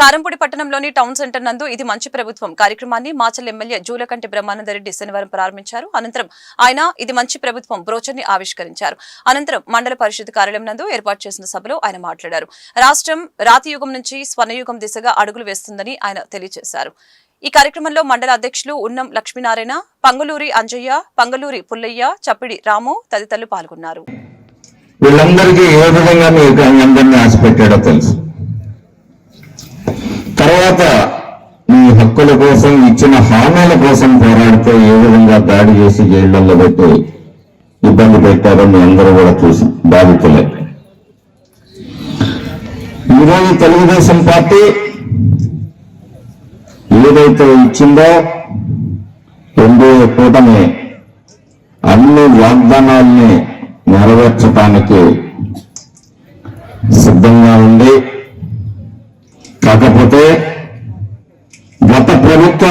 కారంపూడి పట్టణంలోని town centre నందు ఇది మంచి ప్రభుత్వం. కార్యక్రమాన్ని మాచల్ ఎమ్మెల్యే జూలకంటి బ్రహ్మానందరెడ్డి శనివారం ప్రారంభించారు. అనంతరం ఆయన ఇది మంచి ప్రభుత్వం బ్రోచర్ని ఆవిష్కరించారు. అనంతరం మండల పరిషత్ కార్యాలయం నందు ఏర్పాటు చేసిన సభలో ఆయన మాట్లాడారు. రాష్ట్రం రాతి యుగం నుంచి స్వర్ణయుగం దిశగా అడుగులు వేస్తుందని ఆయన తెలియజేశారు. ఈ కార్యక్రమంలో మండల అధ్యక్షులు ఉన్నం లక్ష్మీనారాయణ పంగులూరి అంజయ్య పంగలూరి పుల్లయ్య చప్పిడి రాము తదితరులు పాల్గొన్నారు. వీళ్ళందరికీ ఏ విధంగా మీకు అందరినీ ఆశపెట్టాడో తెలుసు. తర్వాత మీ హక్కుల కోసం ఇచ్చిన హామీల కోసం పోరాడితే ఏ విధంగా దాడి చేసి జైళ్ళలో పెట్టి ఇబ్బంది పెట్టారో మీ అందరూ కూడా చూసి బాధితులే. ఈరోజు తెలుగుదేశం పార్టీ ఏదైతే ఇచ్చిందో ఎన్డీఏ కూటమి అన్ని వాగ్దానాల్ని నెరవేర్చడానికి సిద్ధంగా ఉంది గత ప్రభుత్వ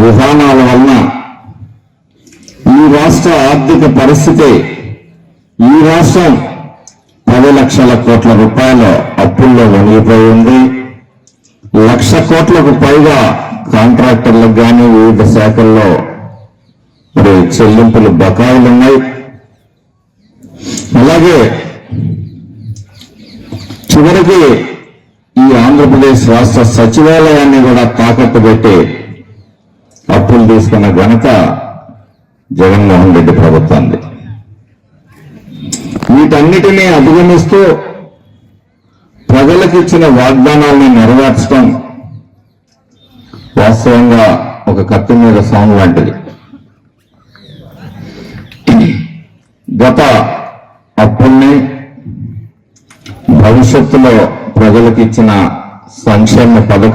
విధానాల వలన ఈ రాష్ట్ర ఆర్థిక పరిస్థితి ఈ రాష్ట్రం పది లక్షల కోట్ల రూపాయల అప్పుల్లో వణిగిపోయి ఉంది. లక్ష కోట్లకు పైగా కాంట్రాక్టర్లకు కానీ వివిధ శాఖల్లో మరి చెల్లింపులు బకాయిలు ఉన్నాయి అలాగే చివరికి ఆంధ్రప్రదేశ్ రాష్ట్ర సచివాలయాన్ని కూడా తాకట్టు పెట్టి అప్పులు తీసుకున్న ఘనత జగన్మోహన్ రెడ్డి ప్రభుత్వంది వీటన్నిటినీ అధిగమిస్తూ ప్రజలకు ఇచ్చిన వాగ్దానాల్ని నెరవేర్చడం వాస్తవంగా ఒక కత్తి మీద సాంగ్ లాంటిది. గత అప్పుల్ని భవిష్యత్తులో ప్రజలకు ఇచ్చిన సంక్షేమ పథకాలు